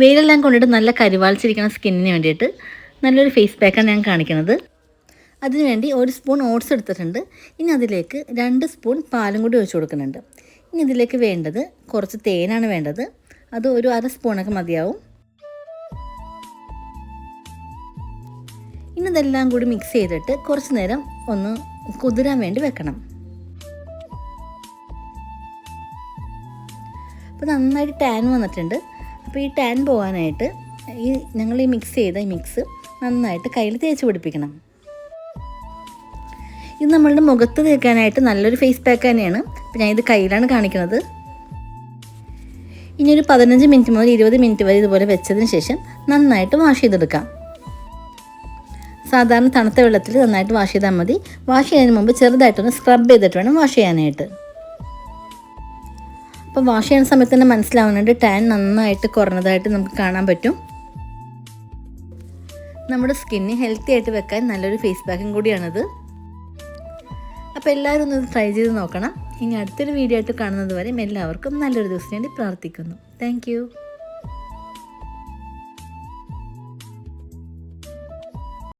വെയിലെല്ലാം കൊണ്ടിട്ട് നല്ല കരിവാളിച്ചിരിക്കുന്ന സ്കിന്നിന് വേണ്ടിയിട്ട് നല്ലൊരു ഫേസ് പാക്കാണ് ഞാൻ കാണിക്കുന്നത്. അതിനുവേണ്ടി ഒരു സ്പൂൺ ഓട്സ് എടുത്തിട്ടുണ്ട്. ഇനി അതിലേക്ക് രണ്ട് സ്പൂൺ പാലും കൂടി ഒഴിച്ചു കൊടുക്കുന്നുണ്ട്. ഇനി ഇതിലേക്ക് വേണ്ടത് കുറച്ച് തേനാണ് വേണ്ടത്. അത് ഒരു അര സ്പൂണൊക്കെ മതിയാവും. ഇനി ഇതെല്ലാം കൂടി മിക്സ് ചെയ്തിട്ട് കുറച്ച് നേരം ഒന്ന് കുതിരാൻ വേണ്ടി വെക്കണം. അപ്പോൾ നന്നായിട്ട് ടാൻ വന്നിട്ടുണ്ട്. അപ്പോൾ ഈ ടാൻ പോകാനായിട്ട് ഈ ഞങ്ങൾ ഈ മിക്സ് ചെയ്ത ഈ മിക്സ് നന്നായിട്ട് കയ്യിൽ തേച്ച് പിടിപ്പിക്കണം. ഇത് നമ്മളുടെ മുഖത്ത് തേക്കാനായിട്ട് നല്ലൊരു ഫേസ് പാക്ക് തന്നെയാണ്. അപ്പോൾ ഞാൻ ഇത് കയ്യിലാണ് കാണിക്കുന്നത്. ഇനി ഒരു പതിനഞ്ച് മിനിറ്റ് മുതൽ ഇരുപത് മിനിറ്റ് വരെ ഇതുപോലെ വെച്ചതിന് ശേഷം നന്നായിട്ട് വാഷ് ചെയ്തെടുക്കാം. സാധാരണ തണുത്ത വെള്ളത്തിൽ നന്നായിട്ട് വാഷ് ചെയ്താൽ മതി. വാഷ് ചെയ്യുന്നതിന് മുമ്പ് ചെറുതായിട്ടൊന്ന് സ്ക്രബ് ചെയ്തിട്ട് വേണം വാഷ് ചെയ്യാനായിട്ട്. അപ്പോൾ വാഷ് ചെയ്യുന്ന സമയത്ത് തന്നെ മനസ്സിലാവുന്നുണ്ട് ടാൻ നന്നായിട്ട് കുറഞ്ഞതായിട്ട് നമുക്ക് കാണാൻ പറ്റും. നമ്മുടെ സ്കിന്നെ ഹെൽത്തി ആയിട്ട് വെക്കാൻ നല്ലൊരു ഫേസ് പാക്കും കൂടിയാണിത്. അപ്പോൾ എല്ലാവരും ഒന്ന് ട്രൈ ചെയ്ത് നോക്കണം. ഇനി അടുത്തൊരു വീഡിയോ ആയിട്ട് കാണുന്നത് വരെ എല്ലാവർക്കും നല്ലൊരു ദിവസം വേണ്ടി പ്രാർത്ഥിക്കുന്നു. താങ്ക്